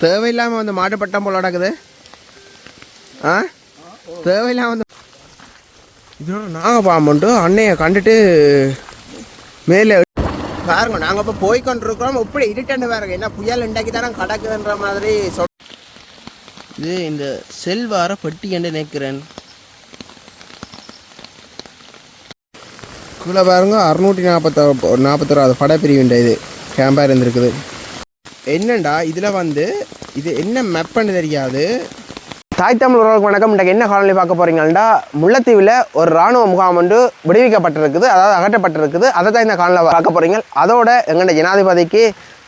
தேவையில்லாமல் வந்து மாட்டு பட்டம் போல நடக்குது. ஆ? தேவையில்லாமல் வந்து இதோட நாங்கள் பாம்புண்டு அன்னையை கண்டுட்டு மேலே பாருங்க நாங்கள் இப்போ போய் கொண்டிருக்கிறோம் இப்படி இருட்டன்னு பாருங்க. என்ன புயல் இண்டாக்கி தானே கிடக்குதுன்ற மாதிரி சொல் இது இந்த செல்வார பெட்டி என்று நினைக்கிறேன். கீழே பாருங்க அறுநூற்றி நாற்பத்த நாற்பத்தொராது படப்பிரிவுண்ட இது. கேம்பாக இருந்திருக்குது. என்னண்டா இதில் வந்து இது என்ன மெப்பன்னு தெரியாது. தாய் தமிழ் உறவுக்கு வணக்கம். இன்றைக்கு என்ன காலநிலை பார்க்க போகிறீங்கன்னா முல்லைத்தீவில் ஒரு ராணுவ முகாம் ஒன்று விடுவிக்கப்பட்டிருக்குது அதாவது அகற்றப்பட்டிருக்குது. அதை தான் இந்த காலநிலை பார்க்க போகிறீங்க அதோட எங்கள்ட ஜனாதிபதிக்கு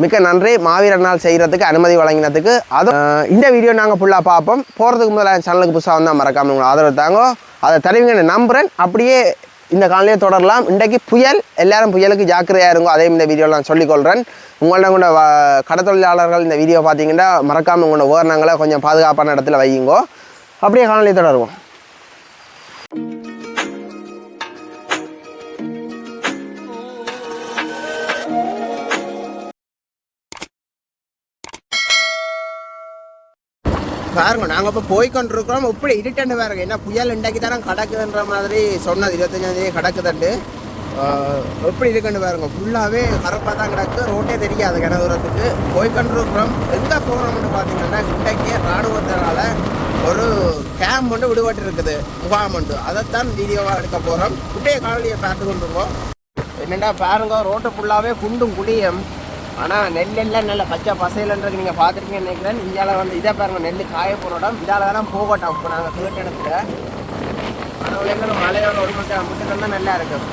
மிக்க நன்றி. மாவீரர் நாள் செய்கிறதுக்கு அனுமதி வழங்கினதுக்கு. அது இந்த வீடியோ நாங்கள் ஃபுல்லாக பார்ப்போம். போகிறதுக்கு முதல்ல சேனலுக்கு புதுசாக வந்தால் மறக்காமல் உங்களை ஆதரவு தாங்க. அதை தருவீங்கன்னு நம்புகிறேன் அப்படியே இந்த காலையிலே தொடரலாம். இன்றைக்கு புயல் எல்லாரும் புயலுக்கு ஜாக்கிரதையாக இருங்கோ அதையும் இந்த வீடியோவில் நான் சொல்லிக்கொள்கிறேன் உங்களோட கூட கடத்தொழிலாளர்கள் இந்த வீடியோ பார்த்தீங்கன்னா மறக்காமல் உங்களோட உபகரணங்களை கொஞ்சம் பாதுகாப்பான இடத்துல வையுங்கோ. அப்படியே காலையிலே தொடருவோம். பாருங்க நாங்கள் இப்போ போய் கொண்டிருக்கிறோம் இப்படி இருட்டண்டு பாருங்க என்ன புயல் இண்டாக்கி தானே கிடக்குதுன்ற மாதிரி சொன்னது. இருபத்தஞ்சாந்தேதி கிடக்குதுண்டு. எப்படி இருக்குன்னு பாருங்க. ஃபுல்லாகவே கரப்பாக தான் கிடக்கு. ரோட்டே தெரியாது கிண தூரத்துக்கு. போய் கொண்டிருக்கிறோம் எங்கே போகிறோம்னு பார்த்தீங்கன்னா இன்றைக்கே இராணுவத்தினால ஒரு கேம்ப் ஒன்று விடுபட்டு இருக்குது முகாம் ஒன்று. அதைத்தான் வீடியோவாக எடுக்க போகிறோம் இப்படியே காலையை பார்த்து கொண்டிருக்கோம் என்னென்னா பாருங்க ரோட்டு ஃபுல்லாகவே குண்டும் குடியும் ஆனால் நெல்லெல்லாம் நல்ல பச்சை பசையிலன்றது நீங்கள் பார்த்துருக்கீங்கன்னு நினைக்கிறேன். இந்தியாவில் வந்து இதை பாருங்க நெல் காய போகிற இடம். இதால் தான் போகட்டும். இப்போ நாங்கள் கேட்ட இடத்துல. ஆனால் எங்களுக்கு மலையோட ஒரு மட்டும் மட்டும் தான் நல்லா இருக்கும்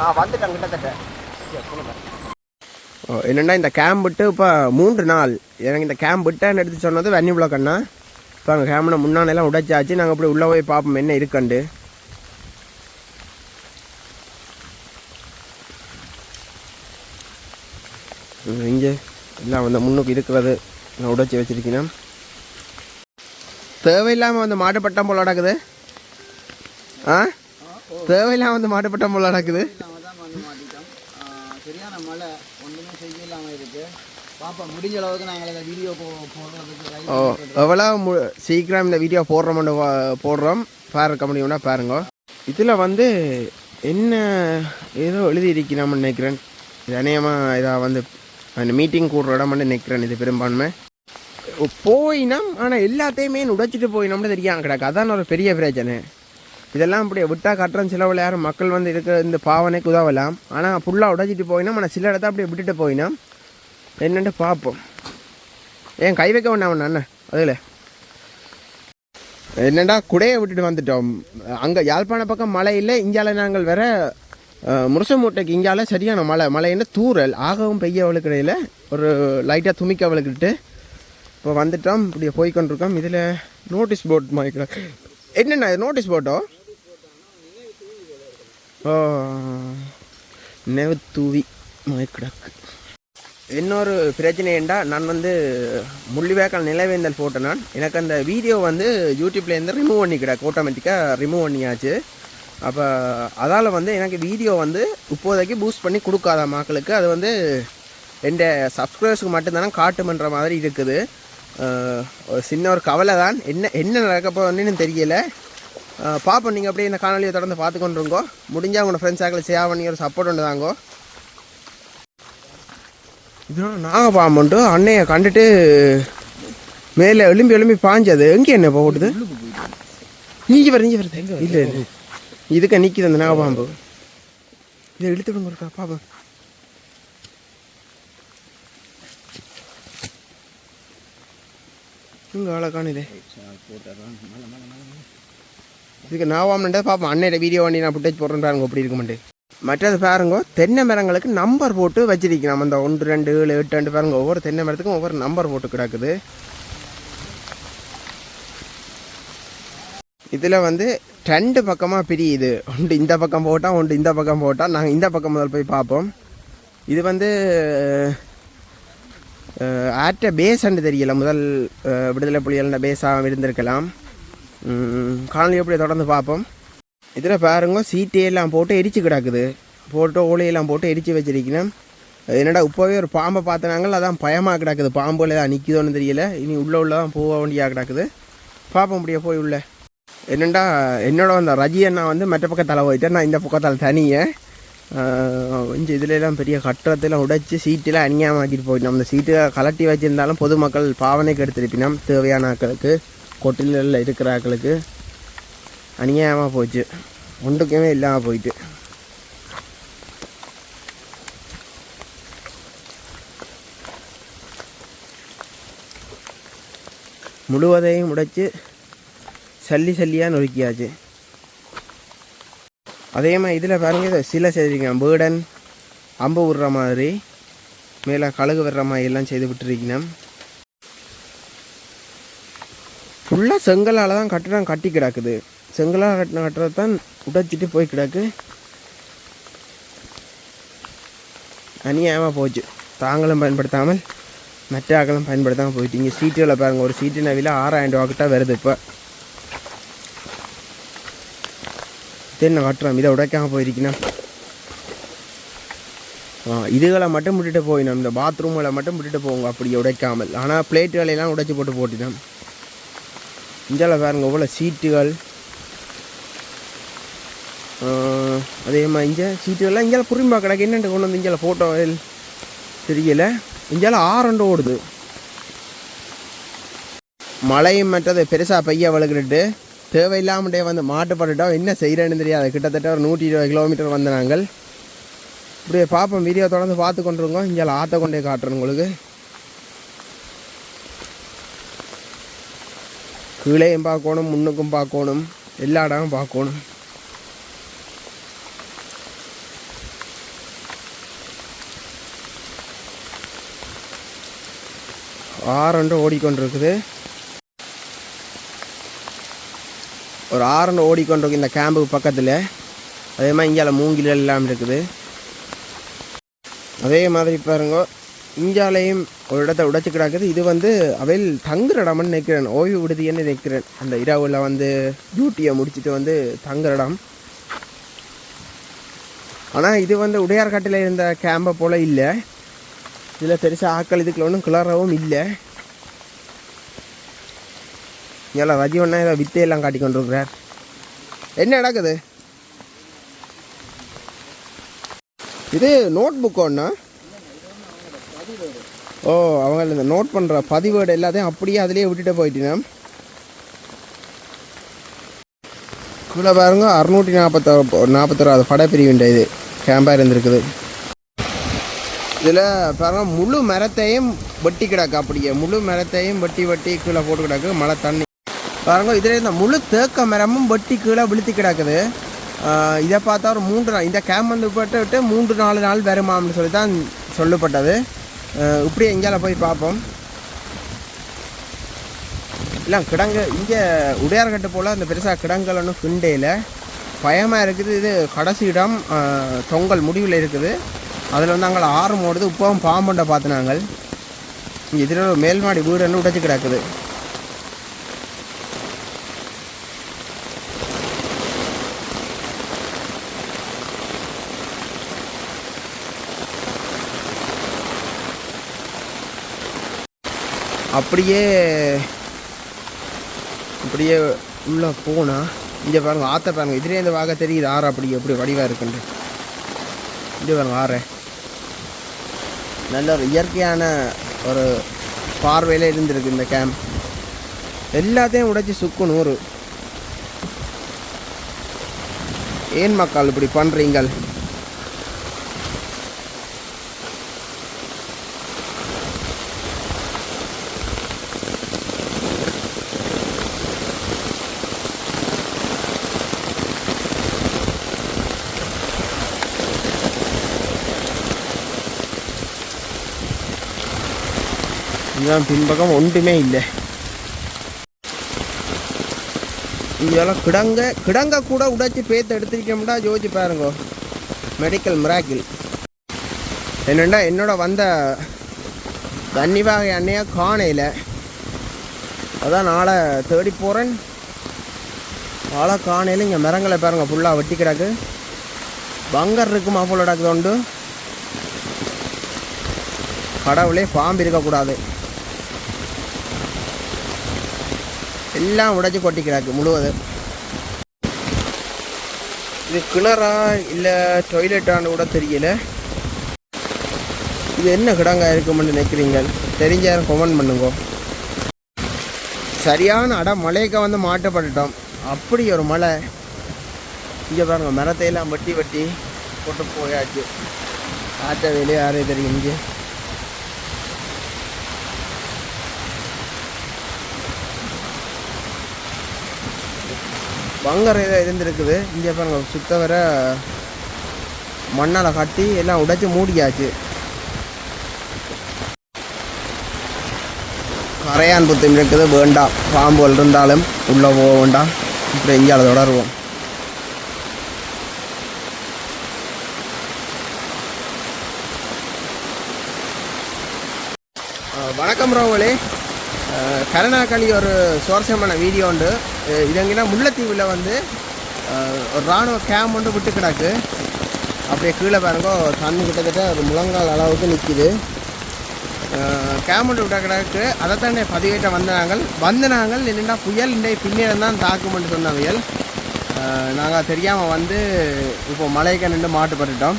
ஆ வந்துட்டேன் கிட்டத்தட்ட. ஓ என்னென்னா இந்த கேம்ப் விட்டு இப்போ மூன்று நாள். எனக்கு இந்த கேம்ப் விட்டேன்னு எடுத்து சொன்னது வன்னி விளக்கண்ணா. இப்போ அங்கே கேம்ப்ல முன்னாடியெல்லாம் உடைச்சாச்சு. நாங்கள் இப்படி உள்ளே போய் பார்ப்போம் என்ன இருக்குண்டு இங்கே எல்லாம் அந்த முன்னுக்கு இருக்கிறது. நான் உடைச்சி வச்சுருக்கேன் தேவையில்லாமல் வந்து மாட்டுப்பட்டம் போல் நடக்குது. ஆ? தேவையில்லாமல் வந்து மாட்டுப்பட்டம் போல் நடக்குது. சரியான மழை ஒன்றுமே செய்ய இல்லாமல் இருக்குது பாப்பா முடிஞ்ச அளவுக்கு நாங்கள் இந்த வீடியோ போடுறதுக்கு ஓ எவ்வளோ மு சீக்கிரம் இந்த வீடியோ போடுறோம்னு போடுறோம் பார்க்க முடியும்னா பாருங்க. இதில் வந்து என்ன ஏதோ எழுதி இருக்கணும்னு நினைக்கிறேன். இது அநேகமாக இதாக வந்து அந்த மீட்டிங் கூடுற மட்டும் நிற்கிறேன் இது பெரும்பான்மை. போயினம் ஆனால் எல்லாத்தையுமே உடைச்சிட்டு போயினோம்னு தெரியாம கிடக்கு. அதான் ஒரு பெரிய பிரச்சனை. இதெல்லாம் இப்படி விட்டால் கட்டுறோம் செலவில் யாரும் மக்கள் வந்து இருக்கிற இந்த பாவனைக்கு உதவலாம் ஆனால் ஃபுல்லாக உடைச்சிட்டு போயினோம் ஆனால் சில இடத்த அப்படியே விட்டுட்டு போயினோம். என்னன்ட்டு பார்ப்போம். ஏன் கை வைக்க வேண்டாம் அண்ணன் அதில். என்னடா குடையை விட்டுட்டு வந்துட்டோம். அங்கே யாழ்ப்பாண பக்கம் மழை இல்லை இந்தியாவில் நாங்கள் வேற முரசமூட்டைக்கு இங்கால சரியான மழை. மழைன்னு தூறல். ஆகவும் பெய்ய இடையில ஒரு லைட்டாக துமிக்க அவளுக்கிட்டு இப்போ வந்துட்டோம். இப்படி போய் கொண்டிருக்கோம் இதில் நோட்டீஸ் போர்ட் மாதிரி. என்னென்ன? இது நோட்டீஸ் போர்ட்டோ ஓ நினைவு தூவி மயக்கிடக்கு இன்னொரு பிரச்சனை ஏண்டா? நான் வந்து முள்ளிவேக்கால் நிலவேந்தல் போட்டேன் நான். எனக்கு அந்த வீடியோ வந்து யூடியூப்லேருந்து ரிமூவ் பண்ணிக்கிடக்கு ஆட்டோமேட்டிக்காக ரிமூவ் பண்ணியாச்சு. அப்போ அதால் வந்து எனக்கு வீடியோ வந்து இப்போதைக்கு பூஸ்ட் பண்ணி கொடுக்காத மக்களுக்கு அது வந்து எந்த சப்ஸ்கிரைபர்ஸுக்கு மட்டும்தானே காட்டுமன்ற மாதிரி இருக்குது. ஒரு சின்ன ஒரு கவலை தான் என்ன என்ன நடக்க போகுதுன்னு தெரியல. பார்ப்போம் நீங்கள் அப்படியே இந்த காணொலியை தொடர்ந்து பார்த்து கொண்டிருங்கோ முடிஞ்சால் உங்களோட ஃப்ரெண்ட்ஸ் ஆக்களை ஷேர் பண்ணி ஒரு சப்போர்ட் ஒன்று தாங்கோ. இதோட நாகபாம்புண்டு அன்னையை கண்டுட்டு மேலே எலும்பி எலும்பி பாஞ்சது. எங்கே என்ன போகுது? நீங்க வர நீங்க வருது இல்லை இல்லை. இதுக்கு நிற்கிது அந்த நாகபாம்பு. இதை இழுத்து விடுங்க இருக்கா பாப்பா இங்கே ஆளை காணுதே. இதுக்கு நாவாமண்டே பாப்பா அன்னையில வீடியோ வண்டி நான் ஃபுட்டேஜ் போடுறேன் பாருங்க அப்படி இருக்க மாட்டேன் மற்றது பாருங்க தென்னை மரங்களுக்கு நம்பர் போட்டு வச்சிருக்கிறோம். அந்த ஒன்று ரெண்டு ஏழு எட்டு ரெண்டு பாருங்க. ஒவ்வொரு தென்னை மரத்துக்கும் ஒவ்வொரு நம்பர் போட்டு கிடக்குது. இதில் வந்து ரெண்டு பக்கமாக பிரியுது. ஒன்று இந்த பக்கம் போட்டால் ஒன்று இந்த பக்கம் போட்டால் நாங்கள் இந்த பக்கம் முதல் போய் பார்ப்போம். இது வந்து அஹ், ஆற்ற பேஸ்ன்னு தெரியல. முதல் விடுதலை புலிகள்ன பேஸாக இருந்திருக்கலாம். உம், எப்படி தொடர்ந்து பார்ப்போம். இதில் பாருங்க சீட்டையெல்லாம் போட்டு எரிச்சு கிடக்குது. போட்டு ஓலையெல்லாம் போட்டு எரிச்சு வச்சிருக்கணும். என்னடா இப்போவே ஒரு பாம்பை பார்த்தினாங்கள் அதான் பயமாக கிடக்குது. பாம்புல ஏதாவது நிற்குதோன்னு தெரியல. இனி உள்ளே உள்ளே தான் போக வேண்டியாக கிடக்குது. பார்ப்போம் முடிய போய் உள்ளே. என்னண்டா என்னோட அந்த ரஜி அண்ணா வந்து மற்ற பக்கம் தலை போயிட்டேன் நான் இந்த பக்கத்தால் தனியை. கொஞ்சம் இதுலலாம் பெரிய கட்டடத்தெல்லாம் உடைச்சி சீட்டெல்லாம் ஆக்கிட்டு போயிட்டோம். அந்த சீட்டு கலட்டி வச்சுருந்தாலும் பொதுமக்கள் பாவனைக்கு எடுத்துருப்பினோம். தேவையான ஆட்களுக்கு கொட்டிலில் இருக்கிற ஆட்களுக்கு அநியாயமாக போச்சு. ஒன்றுக்குமே இல்லாமல் போயிட்டு. முழுவதையும் உடைச்சு சல்லி சல்லியாக நொறுக்கியாச்சு. அதே மாதிரி இதில் பாருங்க இதை சிலை செய்திருக்கேன் பேர்டன் அம்பு விடுற மாதிரி மேலே கழுகு விடுற மாதிரி எல்லாம் செய்து விட்டுருக்கணும் ஃபுல்லாக செங்கலால் தான் கட்டிடம் கட்டி கிடக்குது. செங்கலால் கட்டின கட்டுறது தான் உடைச்சிட்டு போய் கிடக்கு. அநியாயமாக போச்சு. தாங்களும் பயன்படுத்தாமல் மற்ற ஆக்களும் பயன்படுத்தாமல் போயிட்டீங்க. சீட்டுகளை பாருங்கள் ஒரு சீட்டு நவியில் ஆறாயிரம் ரூபா கிட்ட வருது இப்போ. என்ன காட்டுறோம் இதை உடைக்காமல் போயிருக்கீங்கன்னா ஆ இதுகளை மட்டும் விட்டுட்டு போயிடும் இந்த பாத்ரூம்களை மட்டும் விட்டுட்டு போங்க அப்படி உடைக்காமல். ஆனால் பிளேட்டுகளையெல்லாம் உடைச்சி போட்டு போட்டுதான் இந்தியாவில் பாருங்க இவ்வளோ சீட்டுகள். அதே மாதிரி இங்கே சீட்டுகள்லாம் இங்கே புரியும்பா கிடக்கு. என்னென்று கொண்டு வந்து இங்கே ஃபோட்டோ தெரியல. இங்கால ஆரண்டு ஓடுது. மழையும் மற்றது பெருசாக பைய வளர்க்கிட்டு தேவையில்லாமட்டே வந்து மாட்டுப்பட்டுட்டோம் என்ன செய்கிறேன்னு தெரியாது. கிட்டத்தட்ட ஒரு நூற்றி இருபது கிலோமீட்டர் வந்த நாங்கள். இப்படியே பார்ப்போம். வீடியோ தொடர்ந்து பார்த்து கொண்டிருக்கோம் இங்கே ஆற்ற கொண்டே காட்டுறேன் உங்களுக்கு. கீழேயும் பார்க்கணும் முன்னுக்கும் பார்க்கணும் எல்லா இடமும் பார்க்கணும். ஆறண்டு ஓடிக்கொண்டிருக்குது. ஒரு ஆறண்டு ஓடிக்கொண்டிருக்கு இந்த கேம்புக்கு பக்கத்தில். அதே மாதிரி இங்கால மூங்கில் எல்லாம் இருக்குது. அதே மாதிரி பாருங்க இஞ்சாலையும் ஒரு இடத்த உடைச்சு கிடக்குது. இது வந்து அவையில் தங்குற இடம்னு நினைக்கிறேன். ஓய்வு விடுதின்னு நினைக்கிறேன். அந்த இரவுல வந்து டியூட்டியை முடிச்சுட்டு வந்து தங்குற இடம் ஆனால் இது வந்து உடையார்காட்டில் இருந்த கேம்பை போல் இல்லை. இதில் பெருசாக ஆக்கள் இதுக்குள்ள ஒன்றும் கிளறவும் இல்லை. இங்கே ரஜீவண்ணா ஏதோ வித்தையெல்லாம் காட்டி கொண்டிருக்கிறார். என்ன நடக்குது? இது நோட் புக் ஒன்றா ஓ அவங்க இந்த நோட் பண்ணுற பதிவேடு எல்லாத்தையும் அப்படியே அதிலே விட்டுட்டு போயிட்டீங்க. கீழே பாருங்க அறுநூற்றி நாற்பத்தோ நாற்பத்தோராது படைப்பிரிவுண்ட இது. கேம்பாக இருந்திருக்குது. இதில் பாருங்க முழு மரத்தையும் வெட்டி கிடக்கு அப்படியே. முழு மரத்தையும் வெட்டி வெட்டி கீழே போட்டு கிடக்கு. மழை தண்ணி பாருங்க இதில் இந்த முழு தேக்க மரமும் வெட்டி கீழே விழுத்தி கிடக்குது. இதை பார்த்தா ஒரு மூன்று நாள் இந்த கேம்ப் வந்து விட்டு விட்டு மூன்று நாலு நாள் வருமாம்னு சொல்லி தான் சொல்லப்பட்டது இப்படி எங்கேயால போய் பார்ப்போம். இல்லை கிடங்கு இங்கே உடையார்கட்டு போல் அந்த பெருசாக கிடங்கள் ஒன்றும் கிண்டையில் பயமாக இருக்குது இது கடைசி இடம். தொங்கல் முடிவில் இருக்குது. அதில் வந்து அங்கே ஆறு ஓடுது இப்போவும் பாம்பண்டை பார்த்து நாங்கள் இதில் ஒரு மேல்மாடி வீடுன்னு உடைச்சி கிடக்குது. அப்படியே அப்படியே உள்ளே போனால் இங்கே பாருங்கள் ஆற்ற பாருங்கள் இதுலேயே இந்த வாக தெரியுது ஆறு அப்படி எப்படி வடிவாக இருக்குன்ட்டு இங்கே பாருங்கள் ஆறு. நல்ல ஒரு இயற்கையான ஒரு பார்வையில் இருந்திருக்கு இந்த கேம்ப் எல்லாத்தையும் உடைச்சி சுக்கணும் ஒரு ஏன் மக்கள் இப்படி பண்ணுறீங்கள் இதுதான் பின்பக்கம் ஒன்றுமே இல்லை. இதெல்லாம் கிடங்க கிடங்க கூட உடைச்சி பேத்து எடுத்துருக்கோம்டா யோசிச்சு பாருங்க. மெடிக்கல் மிராக்கில் என்னென்னா என்னோட வந்த தண்ணிவாக அண்ணையா காணையில். அதான் நாளை தேடி போகிறேன் நாளை காணையில் இங்கே மரங்களை பாருங்கள் ஃபுல்லாக வெட்டி கிடக்கு. பங்கர் இருக்குமா போல கிடக்குது உண்டு. கடவுளே பாம்பு இருக்கக்கூடாது. எல்லாம் உடைச்சி கொட்டி கிடக்கு முழுவதும். இது கிணறா இல்லை டாய்லெட்டான்னு கூட தெரியல. இது என்ன கிடங்கா இருக்குமென்னு நினைக்கிறீங்க தெரிஞ்ச யாரும் கமெண்ட் பண்ணுங்க. சரியான அட மலைக்கு வந்து மாட்டப்பட்டுட்டோம். அப்படி ஒரு மலை. இங்கே பாருங்கள் மரத்தையெல்லாம் வெட்டி வெட்டி போட்டு போயாச்சு. ஆட்ட வேலையே யாரையும் தெரியும் இங்கே. பங்கர் ஏதோ இருந்திருக்குது. இங்கே பாருங்க சுத்த வர மண்ணால் கட்டி எல்லாம் உடைச்சி மூடியாச்சு. கரையான் புத்தம் இருக்குது வேண்டாம் பாம்புகள் இருந்தாலும் உள்ளே போக வேண்டாம். இப்படி இங்கே தொடருவோம். வணக்கம் ராவலே கருணாக்களி ஒரு சுவாரஸ்யமான வீடியோ உண்டு. இது எங்கன்னா முல்லைத்தீவில் வந்து ஒரு இராணுவ கேம்ப் ஒன்று விட்டு கிடக்கு. அப்படியே கீழே பாருங்க தண்ணி கிட்டத்தட்ட ஒரு முழங்கால் அளவுக்கு நிற்கிது கேம் ஒன்று விட்ட கிடக்கு. அதை தானே பதிவேற்ற வந்த நாங்கள் வந்த நாங்கள் இல்லைன்னா புயல் இன்றைய பின்னேறம் தான் தாக்குமென்று சொன்ன புயல். நாங்கள் தெரியாமல் வந்து இப்போ மலைக்கு நின்று மாட்டுப்பட்டுட்டோம்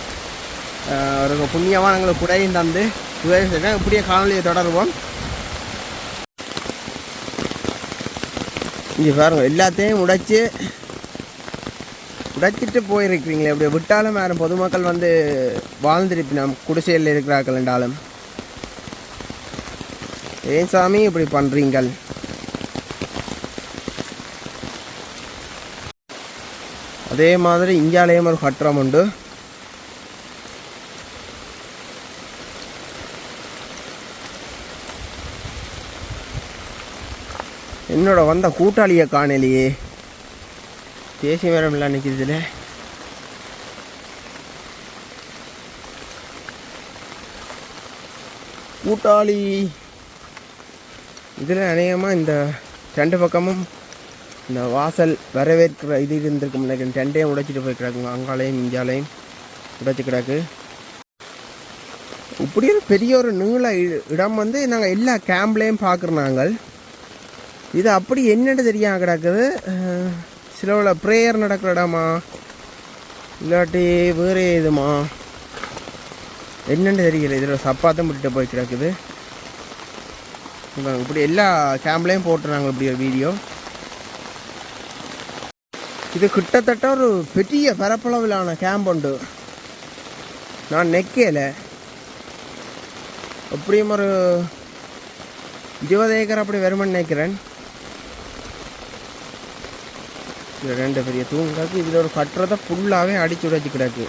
ஒரு புண்ணியமாக நாங்கள் குடையும் தந்து உதவி செய்கிறேன் இப்படியே காணொலியை தொடருவோம். இங்கே பாருங்கள் எல்லாத்தையும் உடைச்சி உடைச்சிட்டு போயிருக்கிறீங்களே அப்படியே விட்டாலும் வேறு பொதுமக்கள் வந்து வாழ்ந்திருப்பினோம் குடிசையில் இருக்கிறார்கள் என்றாலும். ஏன் சாமி இப்படி பண்ணுறீங்கள் அதே மாதிரி இந்தியாலேயும் ஒரு கட்டுறம் உண்டு. என்னோட வந்த கூட்டாளியை காணலையே. பேசி மரம் எல்லாம் நிற்கிதுல கூட்டாளி. இதில் அநேகமாக இந்த ரெண்டு பக்கமும் இந்த வாசல் வரவேற்கிற இது இருந்திருக்கும் நினைக்கிறேன் ரெண்டையும் உடைச்சிட்டு போய் கிடக்குங்க அங்காலையும் இங்காலையும் உடைச்சி கிடக்கு. இப்படி ஒரு பெரிய ஒரு நீள இ- இடம் வந்து நாங்கள் எல்லா கேம்ப்லேயும் பார்க்குறோம் நாங்கள். இது அப்படி என்னன்னு தெரியாம கிடக்குது. சிலவில் ப்ரேயர் நடக்கிற இடமா இல்லாட்டி வேறு இதுமா என்னென்னு தெரியல. இதில் சப்பாத்தம் விட்டுட்டு போய் கிடக்குது. இப்படி எல்லா கேம்ப்லேயும் போட்டுறாங்க இப்படி ஒரு வீடியோ இது கிட்டத்தட்ட ஒரு பெரிய பரப்பளவிலான கேம்ப் உண்டு. நான் நெக்கேல. அப்படியும் ஒரு இருபது ஏக்கர் அப்படி வருமென்னு நினைக்கிறேன். இதில் ரெண்டு பெரிய தூங்காக்கு இதில் ஒரு கட்டுறதை ஃபுல்லாகவே அடிச்சு உடைச்சி கிடக்கு.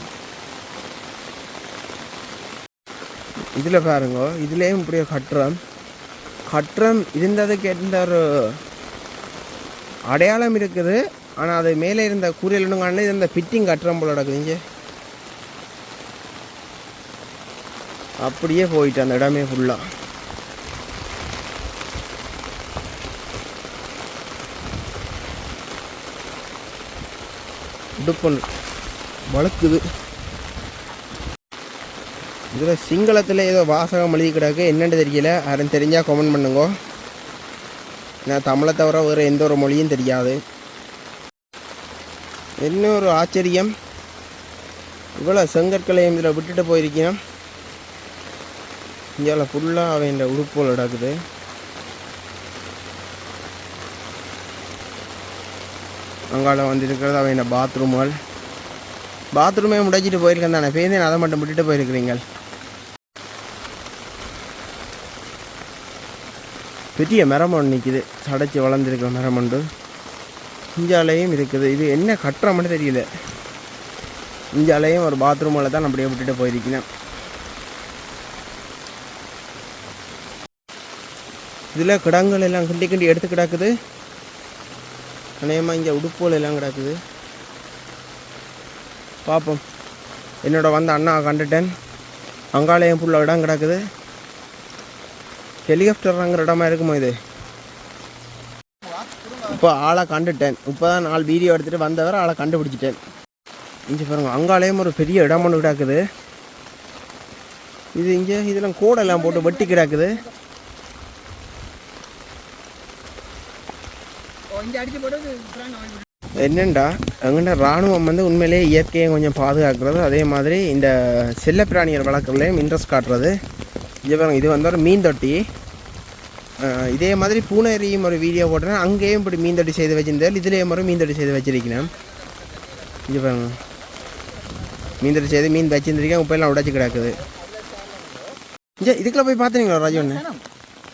இதில் பாருங்க இதுலேயும் இப்படி கட்டுறம். கட்டுறம் இருந்ததுக்கு இருந்த ஒரு அடையாளம் இருக்குது. ஆனால் அது மேலே இருந்த கூறியல் ஒன்றும் இது இந்த ஃபிட்டிங் கட்டுறம் போல நடக்குதுங்க அப்படியே போயிட்டு அந்த இடமே ஃபுல்லாக உடுப்பன் வளர்க்குது இதில் சிங்களத்தில் ஏதோ வாசகம் எழுதி கிடக்கு. என்னென்னு தெரியல. யாரும் தெரிஞ்சால் கமெண்ட் பண்ணுங்க. நான் தமிழை தவிர வேறு எந்த ஒரு மொழியும் தெரியாது. என்ன ஒரு ஆச்சரியம். இவ்வளோ செங்கற்களையும் இதில் விட்டுட்டு போயிருக்கேன். இந்தியாவில் ஃபுல்லாக அவன் இந்த உடுப்புகள் நடக்குது அங்கால வந்து இருக்கிறது அவன் பாத்ரூம்கள்? பாத்ரூமே முடிச்சிட்டு போயிருக்கேன் தானே. பேருந்து அதை மட்டும் விட்டுட்டு போயிருக்கிறீங்க பெரிய மரமண் ஒன்று நிற்கிது சடைச்சி வளர்ந்துருக்கிற மரமண்டு. இஞ்சாலையும் இருக்குது. இது என்ன கட்டுறோம்னு தெரியல. இஞ்சாலையும் ஒரு பாத்ரூமில் தான் அப்படியே விட்டுட்டு போயிருக்கிறேன். இதில் கிடங்கள் எல்லாம் கிண்டி கிண்டி எடுத்து கிடக்குது. அநேகமாக இங்கே உடுப்போல் எல்லாம் கிடக்குது. பார்ப்போம் என்னோட வந்த அண்ணா கண்டுட்டேன். அங்காலயம் ஃபுல்லாக இடம் கிடக்குது. ஹெலிகாப்டர்ங்கிற இடமா இருக்குமா இது? இப்போ ஆளை கண்டுட்டேன். இப்போ தான் நாலு வீடியோ எடுத்துகிட்டு வந்தவரை ஆளை கண்டுபிடிச்சிட்டேன். இங்கே பாருங்க அங்காலயம் ஒரு பெரிய இடம் ஒன்று கிடக்குது. இது இங்கே இதெல்லாம் கூடெல்லாம் போட்டு வெட்டி கிடக்குது இங்கே அடிச்சு போட்டு என்னண்டா? எங்கள்ட இராணுவம் வந்து உண்மையிலேயே இயற்கையை கொஞ்சம் பாதுகாக்கிறது. அதே மாதிரி இந்த செல்லப்பிராணிகள் வளர்க்குறதுலையும் இன்ட்ரெஸ்ட் காட்டுறது. பாருங்க இது வந்து ஒரு மீன் தொட்டி. இதே மாதிரி பூனேரியும் ஒரு வீடியோ போட்டேன் அங்கேயும் இப்படி மீன் தொட்டி செய்து வச்சிருந்தால் இதுலேயும் ஒரு மீன் தொட்டி செய்து வச்சிருக்கிறேன். இங்கே பாருங்க. மீன் தொட்டி செய்து மீன் வச்சிருந்திருக்கேன். உப்பெல்லாம் உடைச்சி கிடக்குது. இங்கே இதுக்குள்ள போய் பார்த்துனீங்களா ராஜு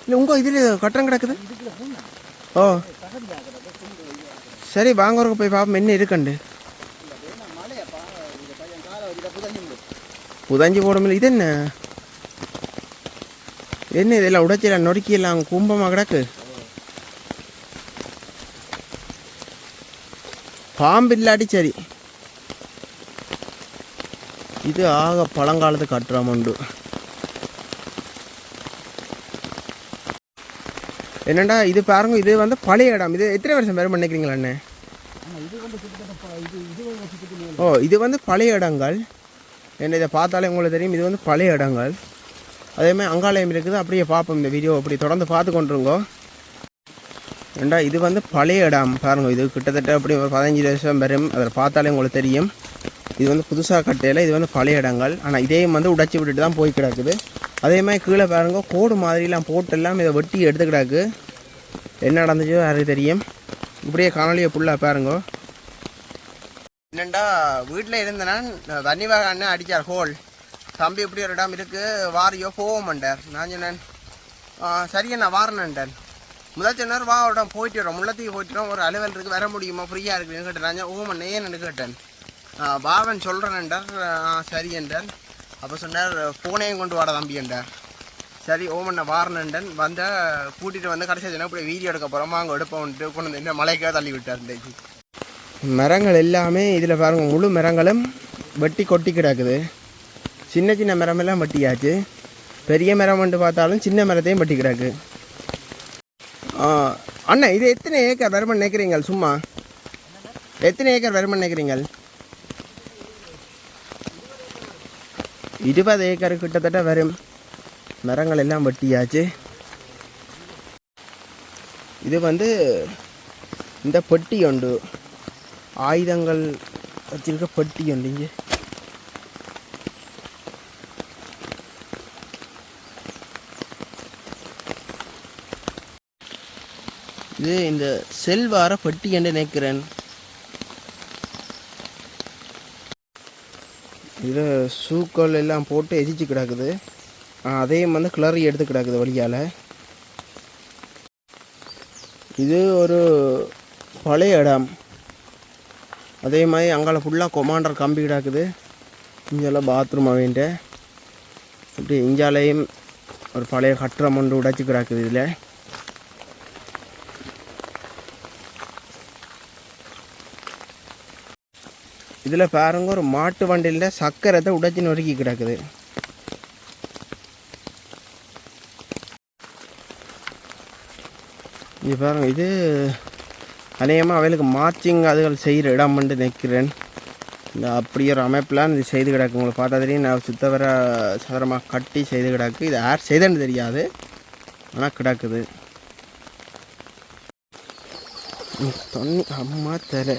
இல்லை உங்கள் இதில் கட்டம் கிடக்குது? ஓ. சரி வாங்குறதுக்கு போய் பாப்போம் என்ன இருக்குண்டு புதஞ்சி போட முடியல. புதஞ்சு இது என்ன? என்ன இதெல்லாம் உடைச்சிடலாம் நொறுக்கிடலாம் கும்பமாக கிடக்கு. பாம்பு இல்லாட்டி சரி. இது ஆக பழங்காலத்து உண்டு என்னடா இது பாருங்க இது வந்து பழைய இடம். இது எத்தனை வருஷம் பேர் நினைக்கிறீங்களா அண்ணே? ஓ இது வந்து பழைய இடங்கள். என்ன இதை பார்த்தாலே உங்களுக்கு தெரியும் இது வந்து பழைய இடங்கள். அதே மாதிரி அங்காலயம் இருக்குது அப்படியே பார்ப்போம் இந்த வீடியோ அப்படி தொடர்ந்து பார்த்து கொண்டுருங்கோ. ஏண்டா இது வந்து பழைய இடம். பாருங்க இது கிட்டத்தட்ட அப்படி ஒரு பதினஞ்சு வருஷம் வரும். அதை பார்த்தாலே உங்களுக்கு தெரியும். இது வந்து புதுசாக கட்டையில் இது வந்து பழைய இடங்கள். ஆனால் இதையும் வந்து உடைச்சி விட்டுட்டு தான் போய் கிடக்குது. அதே மாதிரி கீழே பாருங்க கோடு மாதிரிலாம் போட்டு எல்லாம் இதை வெட்டி எடுத்துக்கிடாக்கு. என்ன நடந்துச்சோ யாருக்கு தெரியும். இப்படியே காணொலியை ஃபுல்லாக பாருங்க. என்னண்டா வீட்டில் இருந்தேன்னா தண்ணி வாக அண்ணன் அடித்தார் ஹோல். தம்பி இப்படி ஒரு இடம் இருக்குது வாரியோ போவோம்ண்டார் நான் சொன்னேன் சரியா நான் வாரேன்ட்டார் முதல் சொன்னார் வா ஒரு இடம் போயிட்டு வரோம். முள்ளத்துக்கு போயிட்டு வரோம். ஒரு அலுவல் இருக்குது வர முடியுமா? ஃப்ரீயாக இருக்குன்னு கேட்டேன். நான் ஓமன் ஏன்னு கேட்டேன். "ஆ, வாவன் சொல்கிறேன்டார் சரி என்றார். அப்போ சொன்னார் ஃபோனையும் கொண்டு வாட தம்பி என்றார் சரி ஓமண்ண வாரனண்டன் வந்த கூட்டிகிட்டு வந்து கடைசியாக என்ன இப்படி வீடியோ எடுக்க போகிறோமா அங்கே எடுப்போம்ட்டு கொண்டு வந்து என்ன மலைக்காக தள்ளி விட்டார் இன்றைக்கு மரங்கள் எல்லாமே இதில் பாருங்கள் முழு மரங்களும் வெட்டி கொட்டி கிடக்குது. சின்ன சின்ன மரமெல்லாம் வெட்டியாச்சு. பெரிய மரம் வந்து பார்த்தாலும் சின்ன மரத்தையும் வெட்டி கிடக்கு. அண்ணா இது எத்தனை ஏக்கர் வருமானம் நினைக்கிறீங்க சும்மா? எத்தனை ஏக்கர் வருமானம் நினைக்கிறீங்க இருபது ஏக்கர் கிட்டத்தட்ட வரும். மரங்கள் எல்லாம் வெட்டியாச்சு. இது வந்து இந்த பெட்டி உண்டு ஆயுதங்கள் வச்சிருக்க பெட்டி உண்டு இங்கே. இது இந்த செல்வார பெட்டி என்று நினைக்கிறேன். இதில் சூக்கள் எல்லாம் போட்டு எரிச்சு கிடக்குது. அதையும் வந்து கிளறி எடுத்து கிடக்குது வழியால். இது ஒரு பழைய இடம். அதே மாதிரி அங்கால ஃபுல்லாக கொமாண்டர் கம்பி கிடக்குது. இங்கெல்லாம் பாத்ரூம் அவன்ட்டு. இப்படி இஞ்சாலையும் ஒரு பழைய கட்டுறம் ஒன்று உடைச்சி கிடக்குது இதில். இதில் பாருங்க ஒரு மாட்டு வண்டியில் சக்கரத்தை உடைச்சி நொறுக்கி கிடக்குது. இது பாருங்க இது அநேகமாக அவைகளுக்கு மார்ச்சிங் அதுகள் செய்கிற இடம் வந்து நிற்கிறேன் இந்த அப்படி ஒரு அமைப்பெலாம் இது செய்து கிடக்கு. உங்களுக்கு பார்த்தா தெரியும் நான் சுத்தவர சதுரமாக கட்டி செய்து கிடக்கு. இது யார் செய்தன்னு தெரியாது. ஆனால் கிடக்குது. தண்ணி அம்மா தலை.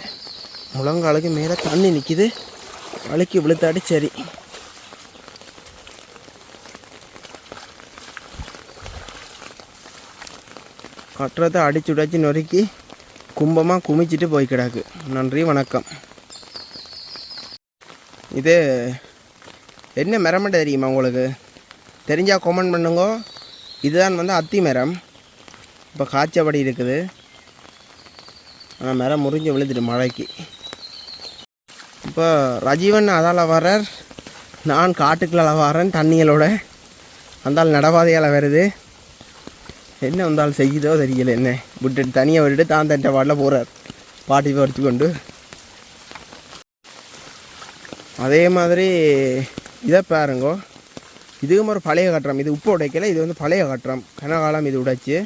முழங்காலுக்கு மேலே தண்ணி நிற்கிது வழுக்கி விழுத்தாடி சரி. கட்டுறதை அடிச்சு உடைச்சி நொறுக்கி கும்பமாக குமிச்சிட்டு போய் கிடக்கு. நன்றி வணக்கம். இது என்ன மரம்னு தெரியுமா உங்களுக்கு? தெரிஞ்சால் கமெண்ட் பண்ணுங்க. இதுதான் வந்து அத்தி மரம். இப்போ காய்ச்சபடி இருக்குது. ஆனால் மரம் முறிஞ்சு விழுந்துட்டு மழைக்கு. இப்போ ரஜீவன் அதால் வர்றார். நான் காட்டுக்குள்ள வரேன் தண்ணிகளோட அந்தால் நடவாதையால் வருது. என்ன வந்தாலும் செய்யுதோ தெரியல என்ன. விட்டுட்டு தனியாக விட்டுட்டு தான் தட்ட பாட்டில் போகிறார் பாட்டி பறித்து கொண்டு. அதே மாதிரி இதை பாருங்கோ. இதுவும் ஒரு பழைய கட்டுறம் இது உப்பு உடைக்கல இது வந்து பழைய கட்டுறம் கனகாலம் இது உடைச்சு.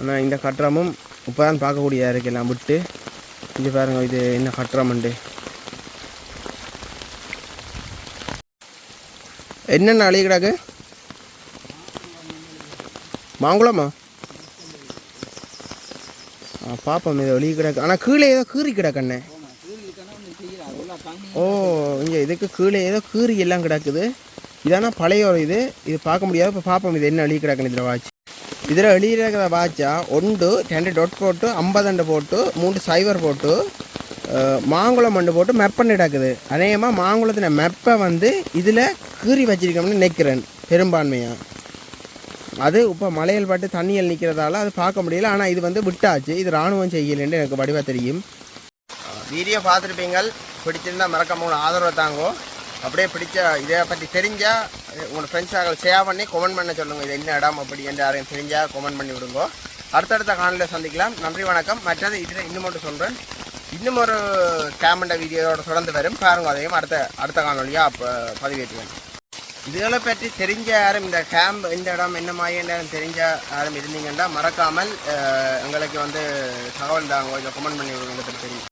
ஆனால் இந்த கட்டுறமும் இப்போ தான் பார்க்கக்கூடியதாக இருக்கு. எல்லாம் விட்டு. இது பாருங்க இது என்ன கட்டுறமுண்டு என்னென்ன அழிய கிடக்கு மாங்குளமா? ஆ பாப்போம் இது ஒளி கிடக்கு. ஆனால் கீழே ஏதோ கீறி கிடக்கண்ணே ஓ இங்கே இதுக்கு கீழே ஏதோ கீறி எல்லாம் கிடக்குது. இதானா பழைய ஒரு இது? இது பார்க்க முடியாது. இப்போ பார்ப்போம் இது என்ன அழி கிடக்குன்னு இதில் வாட்ச் இதில் வெளியிறத வாட்சா ஒன்று ரெண்டு டொட் போட்டு ஐம்பதண்டு போட்டு மூன்று சைவர் போட்டு மாங்குளம் மண்டு போட்டு மெப்பன்னு கிடக்குது அநேகமாக மாங்குளத்தின மெப்பை வந்து இதில் கீறி வச்சிருக்கோம்னு நினைக்கிறேன் பெரும்பான்மையாக அது இப்போ மலையில் பட்டு தண்ணியில் நிற்கிறதால அது பார்க்க முடியல. ஆனால் இது வந்து விட்டாச்சு. இது ராணுவம் செய்யலைன்னு எனக்கு வடிவாக தெரியும். வீடியோ பார்த்துருப்பீங்கள். பிடிச்சிருந்தா மறக்காம உங்களை ஆதரவு தாங்கோ. அப்படியே பிடிச்ச இதை பற்றி தெரிஞ்சால் உங்களோட ஃப்ரெண்ட்ஸாக ஷேர் பண்ணி கமெண்ட் பண்ண சொல்லுங்கள் இது என்ன இடம் அப்படி என்று யாரையும் தெரிஞ்சால் கமெண்ட் பண்ணி விடுங்கோ. அடுத்தடுத்த காணொலியில் சந்திக்கலாம். நன்றி வணக்கம். மற்றது இதில் இன்னும் மட்டும் சொல்கிறேன் இன்னும் ஒரு கேமண்ட வீடியோட தொடர்ந்து வரும். பாருங்க அதையும் அடுத்த அடுத்த காணொலியாக அப்போ பதிவேற்றுவேன். இதுகளை பற்றி தெரிஞ்ச யாரும் இந்த கேம்ப் இந்த இடம் என்ன மாதிரி தெரிஞ்ச யாரும் இருந்தீங்கன்னா மறக்காமல் எங்களுக்கு வந்து தகவல் தாங்க. கொஞ்சம் கமெண்ட் பண்ணி விடுங்க தெரியும்.